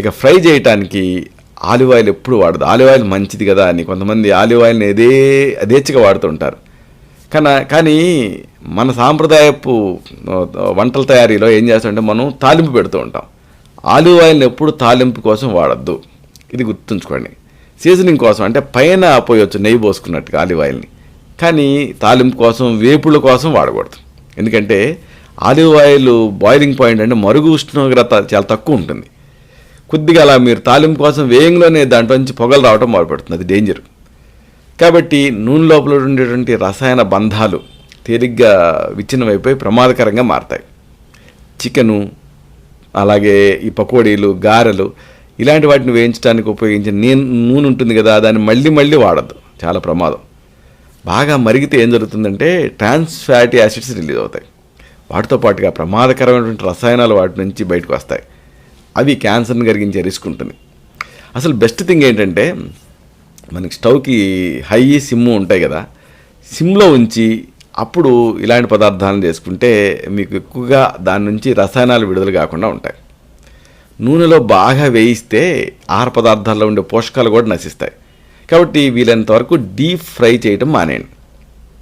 ఇక ఫ్రై చేయటానికి olive oil ఎప్పుడు వాడదు. ఆలివ్ ఆయిల్ మంచిది కదా అని కొంతమంది ఆలివ్ ఆయిల్ని అదే అదేచ్ఛగా వాడుతుంటారు. కానీ కానీ మన సాంప్రదాయపు వంటల తయారీలో ఏం చేస్తామంటే మనం తాలింపు పెడుతూ ఉంటాం. ఆలివ్ ఆయిల్ని ఎప్పుడు తాలింపు కోసం వాడద్దు. ఇది గుర్తుంచుకోండి. సీజనింగ్ కోసం అంటే పైన పోయొచ్చు నెయ్యి పోసుకున్నట్టుగా ఆలివ్ ఆయిల్ని. కానీ తాలింపు కోసం వేపుళ్ళ కోసం వాడకూడదు. ఎందుకంటే ఆలివ్ ఆయిల్ బాయిలింగ్ పాయింట్ అంటే మరుగు ఉష్ణోగ్రత చాలా తక్కువ ఉంటుంది. కొద్దిగా అలా మీరు తాలింపు కోసం వేయంలోనే దాంట్లో నుంచి పొగలు రావడం మొదలుపెడుతుంది అది డేంజర్ కాబట్టి నూనె లోపల ఉండేటువంటి రసాయన బంధాలు తేలిగ్గా విచ్ఛిన్నమైపోయి ప్రమాదకరంగా మారతాయి. చికెను అలాగే ఈ పకోడీలు గారెలు ఇలాంటి వాటిని వేయించడానికి ఉపయోగించిన నేను నూనె ఉంటుంది కదా దాన్ని మళ్ళీ మళ్ళీ వాడద్దు. చాలా ప్రమాదం. బాగా మరిగితే ఏం జరుగుతుందంటే ట్రాన్స్ ఫ్యాటీ యాసిడ్స్ రిలీజ్ అవుతాయి. వాటితో పాటుగా ప్రమాదకరమైనటువంటి రసాయనాలు వాటి నుంచి బయటకు వస్తాయి. అవి క్యాన్సర్ని కలిగించే రిస్క్ ఉంటుంది. అసలు బెస్ట్ థింగ్ ఏంటంటే మనకి స్టవ్కి హై సిమ్ ఉంటాయి కదా సిమ్లో ఉంచి అప్పుడు ఇలాంటి పదార్థాలను చేసుకుంటే మీకు ఎక్కువగా దాని నుంచి రసాయనాలు విడుదల కాకుండా ఉంటాయి. నూనెలో బాగా వేయిస్తే ఆహార పదార్థాల్లో ఉండే పోషకాలు కూడా నశిస్తాయి. కాబట్టి వీలైనంత వరకు డీప్ ఫ్రై చేయడం మానేయండి.